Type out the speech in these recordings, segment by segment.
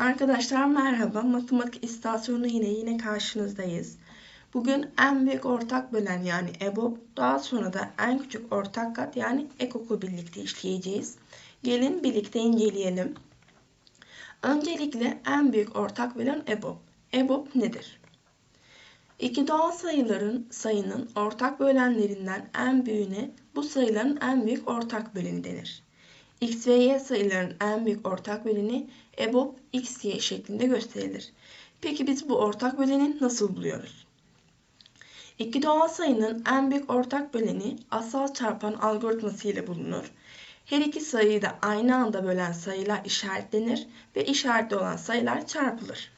Arkadaşlar merhaba. Matematik istasyonu yine yine karşınızdayız. Bugün en büyük ortak bölen yani EBOB, daha sonra da en küçük ortak kat yani EKOK'u birlikte işleyeceğiz. Gelin birlikte inceleyelim. Öncelikle en büyük ortak bölen EBOB. EBOB nedir? İki doğal sayıların sayının ortak bölenlerinden en büyüğüne bu sayıların en büyük ortak böleni denir. X ve Y sayılarının en büyük ortak böleni EBOB x, y şeklinde gösterilir. Peki biz bu ortak böleni nasıl buluyoruz? İki doğal sayının en büyük ortak böleni asal çarpan algoritması ile bulunur. Her iki sayıyı da aynı anda bölen sayılar işaretlenir ve işaretli olan sayılar çarpılır.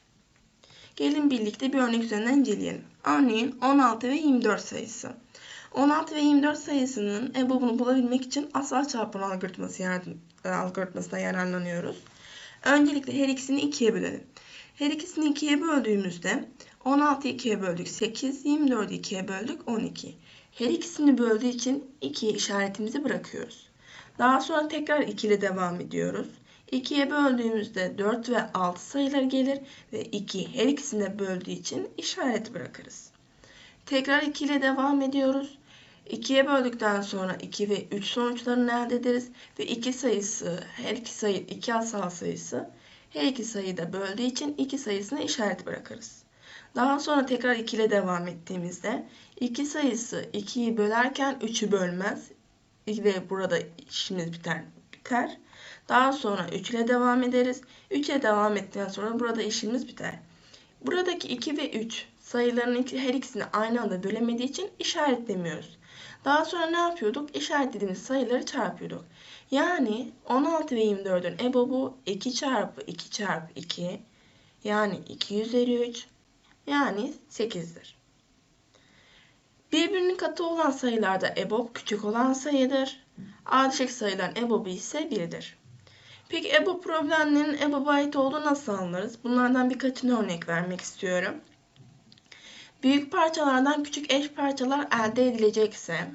Gelin birlikte bir örnek üzerinden inceleyelim. Örneğin 16 ve 24 sayısı. 16 ve 24 sayısının EBOB'unu bulabilmek için asal çarpan algoritması yardım, e, algoritmasına yararlanıyoruz. Öncelikle her ikisini ikiye bölelim. Her ikisini ikiye böldüğümüzde 16'yı ikiye böldük 8, 24'ü ikiye böldük 12. Her ikisini böldüğü için 2'ye işaretimizi bırakıyoruz. Daha sonra tekrar 2 ile devam ediyoruz. 2'ye böldüğümüzde 4 ve 6 sayılar gelir ve 2 her ikisine böldüğü için işaret bırakırız. Tekrar 2 ile devam ediyoruz. 2'ye böldükten sonra 2 ve 3 sonuçlarını elde ederiz ve 2 sayısı her iki sayı 2 asal sayısı her iki sayıyı da böldüğü için 2 sayısına işaret bırakırız. Daha sonra tekrar 2 ile devam ettiğimizde 2 sayısı 2'yi bölerken 3'ü bölmez ve burada işimiz biter. biter. Daha sonra 3 ile devam ederiz. 3 ile devam ettikten sonra burada işimiz biter. Buradaki 2 ve 3 sayıların her ikisini aynı anda bölemediği için işaretlemiyoruz. Daha sonra ne yapıyorduk? İşaretlediğimiz sayıları çarpıyorduk. Yani 16 ve 24'ün EBOB'u 2 çarpı 2 çarpı 2 yani 2 üzeri 3 yani 8'dir. Birbirinin katı olan sayılarda EBOB küçük olan sayıdır. Ardışık sayıların EBOB'u ise 1'dir. Peki EBOB problemlerinin EBOB'a ait olduğu nasıl anlarız? Bunlardan birkaçını örnek vermek istiyorum. Büyük parçalardan küçük eş parçalar elde edilecekse,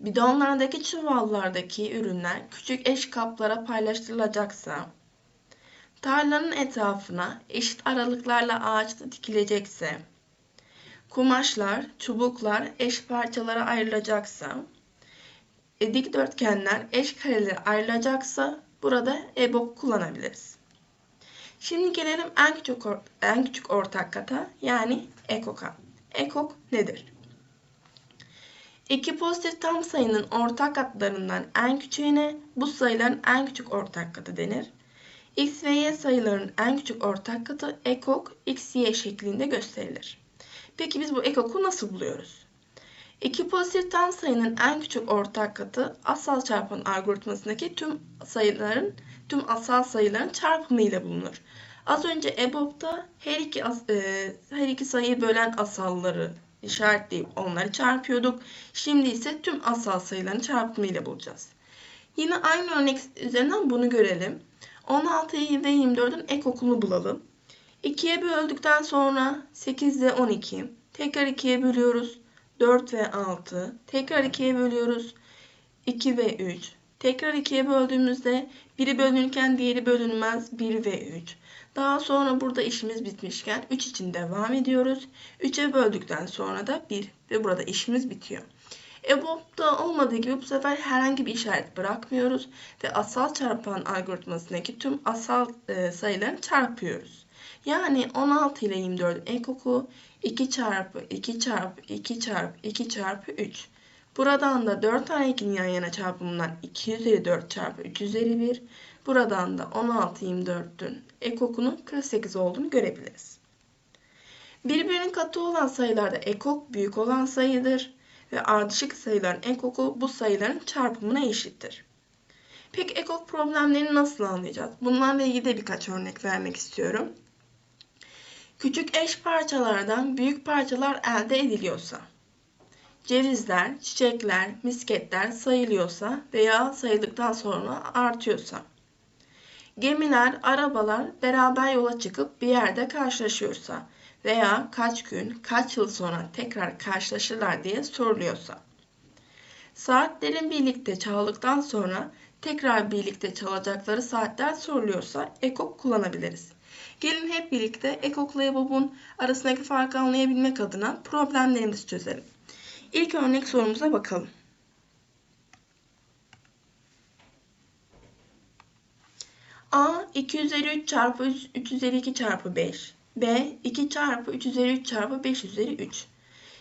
bidonlardaki çuvallardaki ürünler küçük eş kaplara paylaştırılacaksa, tarlanın etrafına eşit aralıklarla ağaç dikilecekse, kumaşlar, çubuklar eş parçalara ayrılacaksa, dikdörtgenler eş karelere ayrılacaksa burada EBOB kullanabiliriz. Şimdi gelelim en küçük, en küçük ortak kata yani ekok'a. Ekok nedir? İki pozitif tam sayının ortak katlarından en küçüğüne bu sayıların en küçük ortak katı denir. X ve Y sayılarının en küçük ortak katı ekok x, y şeklinde gösterilir. Peki biz bu ekok'u nasıl buluyoruz? İki pozitif tam sayının en küçük ortak katı asal çarpan algoritmasındaki tüm sayıların tüm asal sayıların çarpımı ile bulunur. Az önce EBOB'da her iki, e, her iki sayıyı bölen asalları işaretleyip onları çarpıyorduk. Şimdi ise tüm asal sayıların çarpımı ile bulacağız. Yine aynı örnek üzerinden bunu görelim. 16'yı ve 24'ün ek okulunu bulalım. 2'ye böldükten sonra 8 ve 12. Tekrar 2'ye bölüyoruz. 4 ve 6. Tekrar 2'ye bölüyoruz. 2 ve 3. Tekrar 2'ye böldüğümüzde biri bölünürken diğeri bölünmez 1 ve 3. Daha sonra burada işimiz bitmişken 3 için devam ediyoruz. 3'e böldükten sonra da 1 ve burada işimiz bitiyor. EBOB'da olmadığı gibi bu sefer herhangi bir işaret bırakmıyoruz ve asal çarpan algoritmasındaki tüm asal e, sayılarını çarpıyoruz. Yani 16 ile 24'ün ekoku 2 çarpı 2 çarpı 2 çarpı 2 çarpı 3. Buradan da 4 tane 2'nin yan yana çarpımından 2 üzeri 4 çarpı 3 üzeri 1. Buradan da 16 24'ün ekokunun 48 olduğunu görebiliriz. Birbirinin katı olan sayılarda ekok büyük olan sayıdır ve ardışık sayıların ekoku bu sayıların çarpımına eşittir. Peki ekok problemlerini nasıl anlayacağız? Bunlarla ilgili de birkaç örnek vermek istiyorum. Küçük eş parçalardan büyük parçalar elde ediliyorsa, cevizler, çiçekler, misketler sayılıyorsa veya sayıldıktan sonra artıyorsa, gemiler, arabalar beraber yola çıkıp bir yerde karşılaşıyorsa veya kaç gün, kaç yıl sonra tekrar karşılaşırlar diye soruluyorsa, saatlerin birlikte çaldıktan sonra tekrar birlikte çalacakları saatler soruluyorsa ekok kullanabiliriz. Gelin hep birlikte ekokla EBOB'un arasındaki farkı anlayabilmek adına problemlerimizi çözelim. İlk örnek sorumuza bakalım. A 2 üzeri 3 çarpı 3 üzeri 2 çarpı 5. B 2 çarpı 3 üzeri 3 çarpı 5 üzeri 3.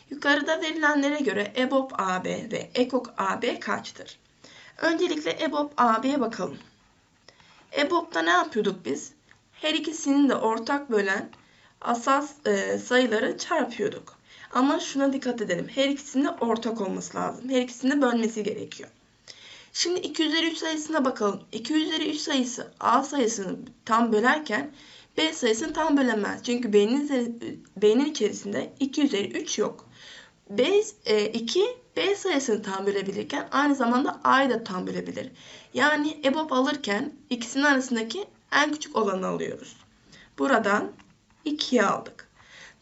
Yukarıda verilenlere göre EBOB AB ve EKOK AB kaçtır? Öncelikle EBOB AB'ye bakalım. EBOB'da ne yapıyorduk biz? Her ikisinin de ortak bölen asas e, sayıları çarpıyorduk. Ama şuna dikkat edelim. Her ikisinin ortak olması lazım. Her ikisini bölmesi gerekiyor. Şimdi 2 üzeri 3 sayısına bakalım. 2 üzeri 3 sayısı A sayısını tam bölerken B sayısını tam bölemez. Çünkü B'nin, B'nin içerisinde 2 üzeri 3 yok. B, e, 2 B sayısını tam bölebilirken aynı zamanda A'yı da tam bölebilir. Yani EBOB alırken ikisinin arasındaki en küçük olanı alıyoruz. Buradan 2'yi aldık.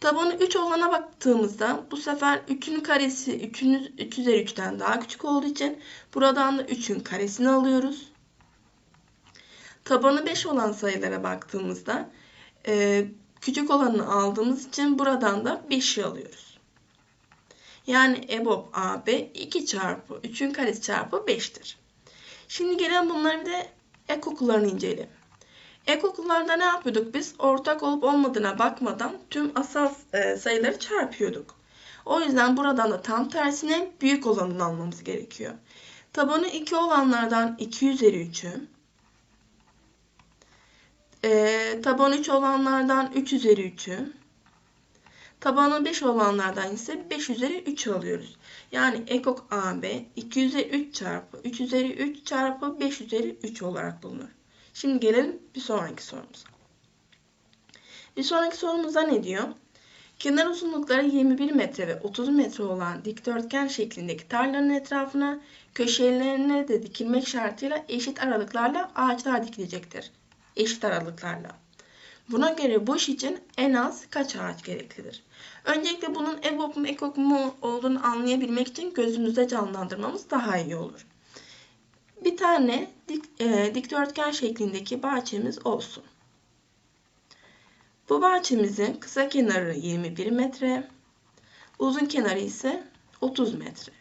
Tabanı 3 olana baktığımızda bu sefer 3'ün karesi 3'ün 3 üzeri 3'ten daha küçük olduğu için buradan da 3'ün karesini alıyoruz. Tabanı 5 olan sayılara baktığımızda e, küçük olanı aldığımız için buradan da 5'i alıyoruz. Yani EBOB AB 2 çarpı 3'ün karesi çarpı 5'tir. Şimdi gelen bunları bir de ekokullarını inceleyelim. Ekokullarda ne yapıyorduk biz? Ortak olup olmadığına bakmadan tüm asal e, sayıları çarpıyorduk. O yüzden buradan da tam tersine büyük olanını almamız gerekiyor. Tabanı 2 olanlardan 2 üzeri 3'ü, e, tabanı 3 olanlardan 3 üzeri 3'ü, tabanı 5 olanlardan ise 5 üzeri 3 alıyoruz. Yani ekok AB 2 üzeri 3 çarpı 3 üzeri 3 çarpı 5 üzeri 3 olarak bulunur. Şimdi gelelim bir sonraki sorumuza. Bir sonraki sorumuzda ne diyor? Kenar uzunlukları 21 metre ve 30 metre olan dikdörtgen şeklindeki tarlanın etrafına köşelerine de dikilmek şartıyla eşit aralıklarla ağaçlar dikilecektir. Eşit aralıklarla. Buna göre bu iş için en az kaç ağaç gereklidir? Öncelikle bunun EBOB mu EKOK mu olduğunu anlayabilmek için gözümüzde canlandırmamız daha iyi olur bir tane dik, e, dikdörtgen şeklindeki bahçemiz olsun. Bu bahçemizin kısa kenarı 21 metre, uzun kenarı ise 30 metre.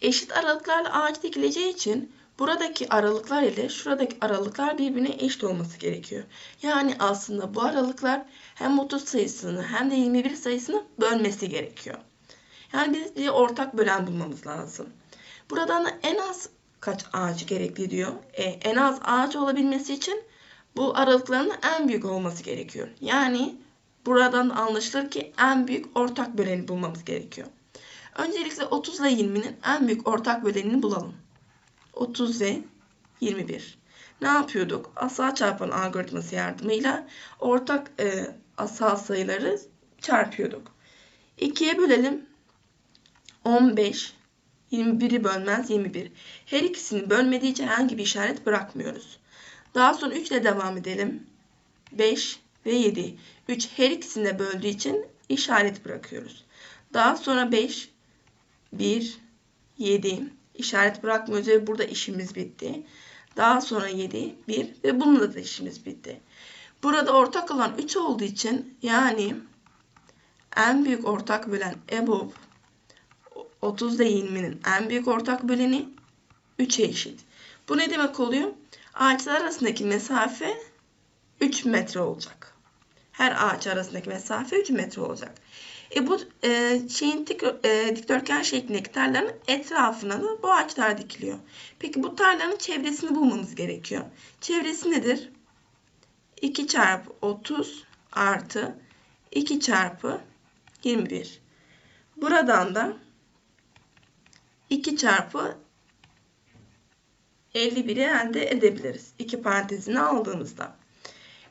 Eşit aralıklarla ağaç dikileceği için buradaki aralıklar ile şuradaki aralıklar birbirine eşit olması gerekiyor. Yani aslında bu aralıklar hem 30 sayısını hem de 21 sayısını bölmesi gerekiyor. Yani biz bir ortak bölen bulmamız lazım. Buradan da en az kaç ağaç gerekli diyor. E, en az ağaç olabilmesi için bu aralıkların en büyük olması gerekiyor. Yani buradan anlaşılır ki en büyük ortak böleni bulmamız gerekiyor. Öncelikle 30 ile 20'nin en büyük ortak bölenini bulalım. 30 ve 21. Ne yapıyorduk? Asal çarpan algoritması yardımıyla ortak e, asal sayıları çarpıyorduk. 2'ye bölelim. 15 21'i bölmez 21. Her ikisini bölmediği için herhangi bir işaret bırakmıyoruz. Daha sonra 3 ile devam edelim. 5 ve 7. 3 her ikisini de böldüğü için işaret bırakıyoruz. Daha sonra 5, 1, 7 işaret bırakmıyoruz ve burada işimiz bitti. Daha sonra 7, 1 ve bununla da işimiz bitti. Burada ortak olan 3 olduğu için yani en büyük ortak bölen EBOB 30 ile 20'nin en büyük ortak böleni 3'e eşit. Bu ne demek oluyor? Ağaçlar arasındaki mesafe 3 metre olacak. Her ağaç arasındaki mesafe 3 metre olacak. E bu e, şeyin dik, e, dikdörtgen şeklindeki tarlanın etrafına da bu ağaçlar dikiliyor. Peki bu tarlanın çevresini bulmamız gerekiyor. Çevresi nedir? 2 çarpı 30 artı 2 çarpı 21. Buradan da 2 çarpı 51'i elde edebiliriz. İki parantezini aldığımızda.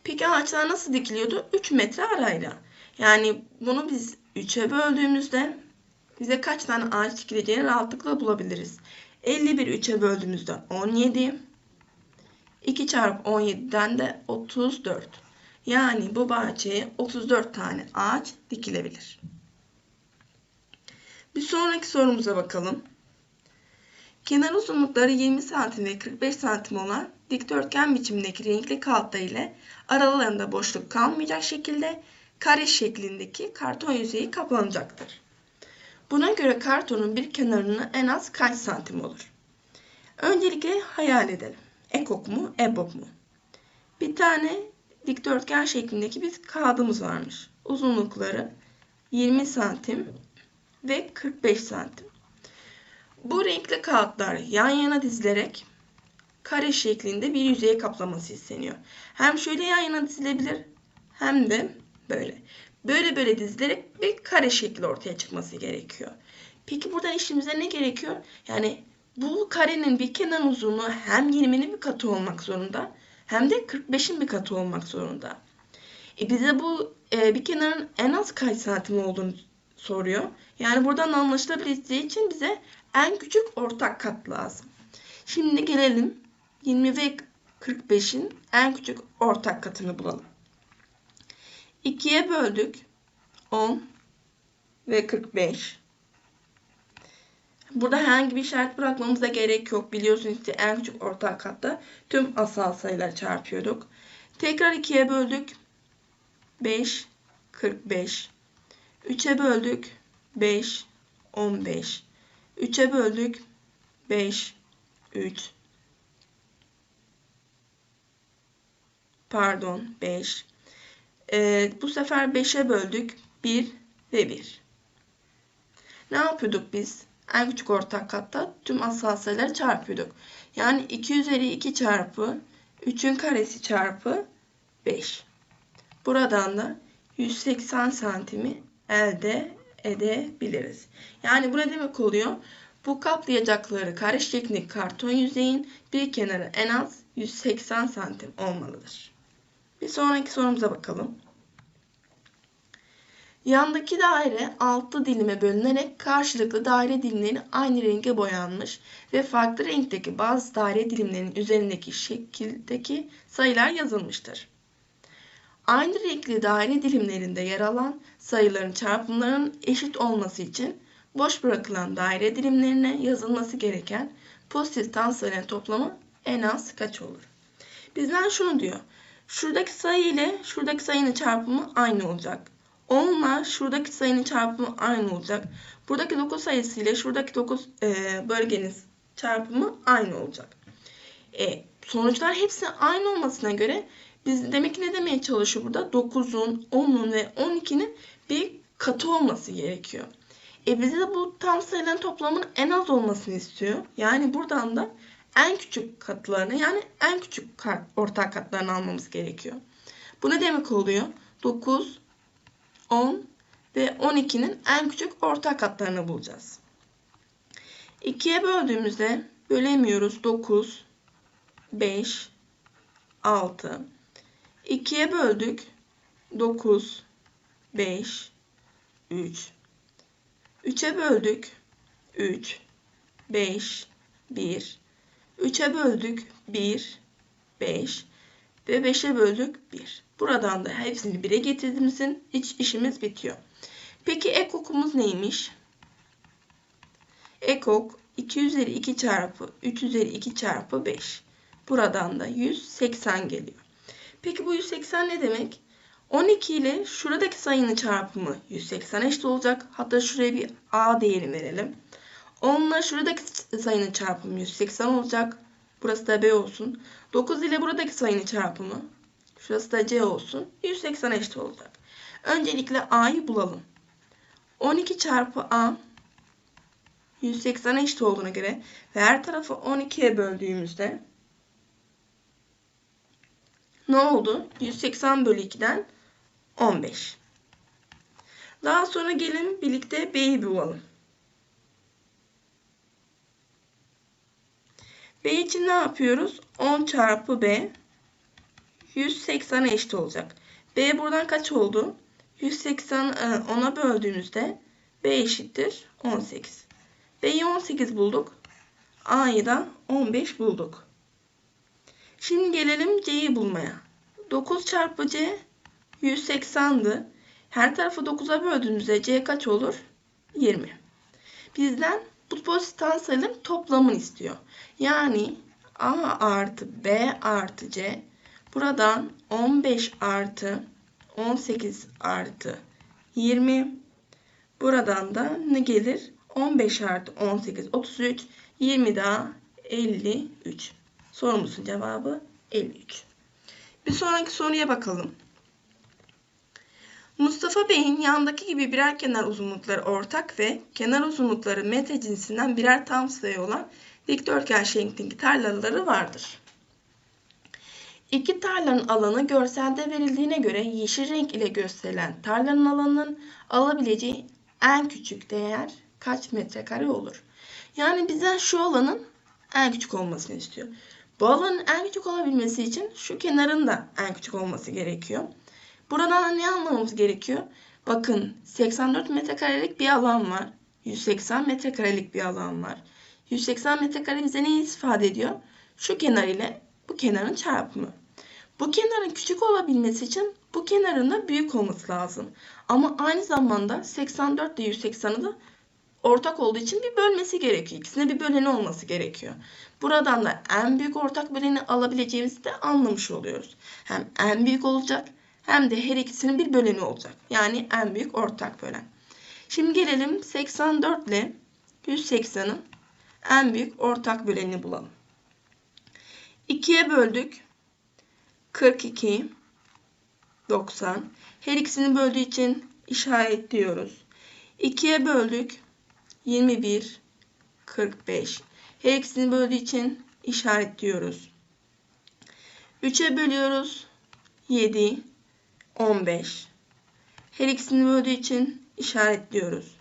Peki ağaçlar nasıl dikiliyordu? 3 metre arayla. Yani bunu biz 3'e böldüğümüzde bize kaç tane ağaç dikileceğini rahatlıkla bulabiliriz. 51 3'e böldüğümüzde 17. 2 çarpı 17'den de 34. Yani bu bahçeye 34 tane ağaç dikilebilir. Bir sonraki sorumuza bakalım. Kenar uzunlukları 20 santim ve 45 santim olan dikdörtgen biçimindeki renkli kağıtlar ile aralarında boşluk kalmayacak şekilde kare şeklindeki karton yüzeyi kaplanacaktır. Buna göre kartonun bir kenarının en az kaç santim olur? Öncelikle hayal edelim. Ekok mu, EBOB mu? Bir tane dikdörtgen şeklindeki bir kağıdımız varmış. Uzunlukları 20 santim ve 45 santim. Bu renkli kağıtlar yan yana dizilerek kare şeklinde bir yüzeye kaplaması isteniyor. Hem şöyle yan yana dizilebilir hem de böyle. Böyle böyle dizilerek bir kare şekli ortaya çıkması gerekiyor. Peki burada işimize ne gerekiyor? Yani bu karenin bir kenar uzunluğu hem 20'nin bir katı olmak zorunda hem de 45'in bir katı olmak zorunda. E bize bu e, bir kenarın en az kaç santim olduğunu soruyor. Yani buradan anlaşılabileceği için bize en küçük ortak kat lazım. Şimdi gelelim 20 ve 45'in en küçük ortak katını bulalım. 2'ye böldük 10 ve 45. Burada herhangi bir işaret bırakmamıza gerek yok. Biliyorsunuz ki en küçük ortak katta tüm asal sayıları çarpıyorduk. Tekrar 2'ye böldük. 5, 45. 3'e böldük. 5, 15. 3'e böldük. 5, 3. Pardon 5. Ee, bu sefer 5'e böldük. 1 ve 1. Ne yapıyorduk biz? En küçük ortak katta tüm asal sayıları çarpıyorduk. Yani 2 üzeri 2 çarpı 3'ün karesi çarpı 5. Buradan da 180 santimi elde edebiliriz. Yani bu ne demek oluyor? Bu kaplayacakları kare şeklindeki karton yüzeyin bir kenarı en az 180 santim olmalıdır. Bir sonraki sorumuza bakalım. Yandaki daire 6 dilime bölünerek karşılıklı daire dilimleri aynı renge boyanmış ve farklı renkteki bazı daire dilimlerinin üzerindeki şekildeki sayılar yazılmıştır. Aynı renkli daire dilimlerinde yer alan sayıların çarpımlarının eşit olması için boş bırakılan daire dilimlerine yazılması gereken pozitif tam sayıların toplamı en az kaç olur? Bizden şunu diyor. Şuradaki sayı ile şuradaki sayının çarpımı aynı olacak. 10 ile şuradaki sayının çarpımı aynı olacak. Buradaki 9 sayısı ile şuradaki 9 e, bölgenin çarpımı aynı olacak. E, sonuçlar hepsi aynı olmasına göre biz demek ki ne demeye çalışıyor burada? 9'un, 10'un ve 12'nin bir katı olması gerekiyor. E bize de bu tam sayıların toplamının en az olmasını istiyor. Yani buradan da en küçük katlarını yani en küçük kart, ortak katlarını almamız gerekiyor. Bu ne demek oluyor? 9, 10 ve 12'nin en küçük ortak katlarını bulacağız. 2'ye böldüğümüzde bölemiyoruz. 9, 5, 6. 2'ye böldük. 9, 5, 3. 3'e böldük. 3, 5, 1. 3'e böldük. 1, 5 ve 5'e böldük 1. Buradan da hepsini 1'e getirdiğimizin iç işimiz bitiyor. Peki ekokumuz neymiş? Ekok 2 üzeri 2 çarpı 3 üzeri 2 çarpı 5. Buradan da 180 geliyor. Peki bu 180 ne demek? 12 ile şuradaki sayının çarpımı 180 eşit olacak. Hatta şuraya bir A değeri verelim. 10 ile şuradaki sayının çarpımı 180 olacak. Burası da B olsun. 9 ile buradaki sayının çarpımı. Şurası da C olsun. 180 eşit olacak. Öncelikle A'yı bulalım. 12 çarpı A 180 eşit olduğuna göre ve her tarafı 12'ye böldüğümüzde ne oldu? 180 bölü 2'den 15. Daha sonra gelin birlikte B'yi bulalım. B için ne yapıyoruz? 10 çarpı B 180'e eşit olacak. B buradan kaç oldu? 180 10'a böldüğümüzde B eşittir 18. B'yi 18 bulduk. A'yı da 15 bulduk. Şimdi gelelim C'yi bulmaya. 9 çarpı C 180'dı. Her tarafı 9'a böldüğümüzde C kaç olur? 20. Bizden Bu pozitif tam sayıların toplamını istiyor. Yani A artı B artı C buradan 15 artı 18 artı 20 buradan da ne gelir? 15 artı 18 33 20 daha 53. Sorumuzun cevabı 53. Bir sonraki soruya bakalım. Mustafa Bey'in yandaki gibi birer kenar uzunlukları ortak ve kenar uzunlukları metre cinsinden birer tam sayı olan dikdörtgen şeklindeki tarlaları vardır. İki tarlanın alanı görselde verildiğine göre yeşil renk ile gösterilen tarlanın alanının alabileceği en küçük değer kaç metrekare olur? Yani bizden şu alanın en küçük olmasını istiyor. Bu alanın en küçük olabilmesi için şu kenarın da en küçük olması gerekiyor. Buradan ne anlamamız gerekiyor? Bakın 84 metrekarelik bir alan var. 180 metrekarelik bir alan var. 180 metrekare bize neyi ifade ediyor? Şu kenar ile bu kenarın çarpımı. Bu kenarın küçük olabilmesi için bu kenarın da büyük olması lazım. Ama aynı zamanda 84 ile 180'ı da ortak olduğu için bir bölmesi gerekiyor. İkisine bir böleni olması gerekiyor. Buradan da en büyük ortak böleni alabileceğimizi de anlamış oluyoruz. Hem en büyük olacak hem de her ikisinin bir böleni olacak. Yani en büyük ortak bölen. Şimdi gelelim 84 ile 180'ın en büyük ortak bölenini bulalım. 2'ye böldük. 42 90. Her ikisini böldüğü için işaretliyoruz. 2'ye böldük. 21 45. Her ikisini böldüğü için işaretliyoruz. 3'e bölüyoruz. 7 15. Her ikisini böldüğü için işaretliyoruz.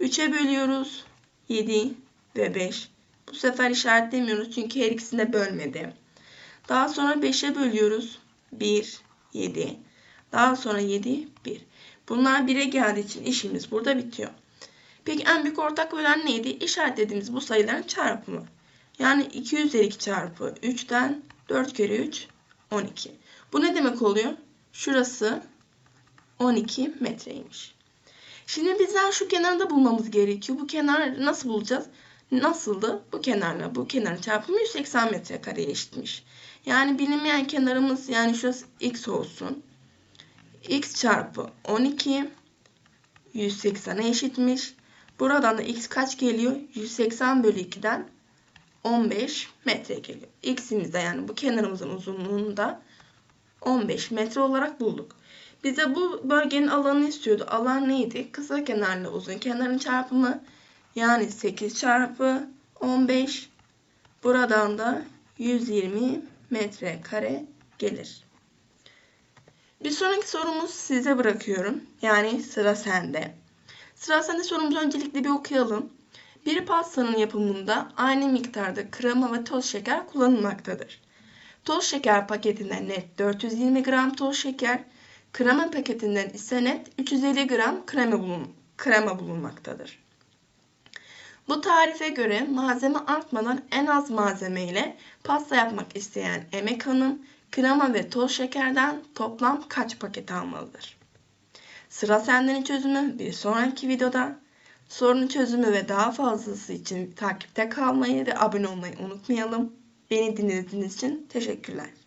3'e bölüyoruz. 7 ve 5. Bu sefer işaretlemiyoruz çünkü her ikisini de bölmedi. Daha sonra 5'e bölüyoruz. 1, 7. Daha sonra 7, 1. Bunlar 1'e geldiği için işimiz burada bitiyor. Peki en büyük ortak bölen neydi? İşaretlediğimiz bu sayıların çarpımı. Yani 2 üzeri 2 çarpı 3'ten 4 kere 3, 12. Bu ne demek oluyor? Şurası 12 metreymiş. Şimdi bizden şu kenarı da bulmamız gerekiyor. Bu kenar nasıl bulacağız? Nasıldı? Bu kenarla bu kenarın çarpımı 180 metrekareye eşitmiş. Yani bilinmeyen kenarımız yani şurası x olsun. x çarpı 12 180'e eşitmiş. Buradan da x kaç geliyor? 180 bölü 2'den 15 metre geliyor. X'imiz de yani bu kenarımızın uzunluğunu da 15 metre olarak bulduk. Bize bu bölgenin alanını istiyordu. Alan neydi? Kısa kenarla uzun kenarın çarpımı. Yani 8 çarpı 15. Buradan da 120 metre kare gelir. Bir sonraki sorumuz size bırakıyorum. Yani sıra sende. Sıra sende sorumuzu öncelikle bir okuyalım. Bir pastanın yapımında aynı miktarda krema ve toz şeker kullanılmaktadır. Toz şeker paketinden net 420 gram toz şeker, krema paketinden ise net 350 gram krema, bulun krema bulunmaktadır. Bu tarife göre malzeme artmadan en az malzeme ile pasta yapmak isteyen Emek Hanım krema ve toz şekerden toplam kaç paket almalıdır? Sıra senden çözümü bir sonraki videoda. Sorunun çözümü ve daha fazlası için takipte kalmayı ve abone olmayı unutmayalım. Beni dinlediğiniz için teşekkürler.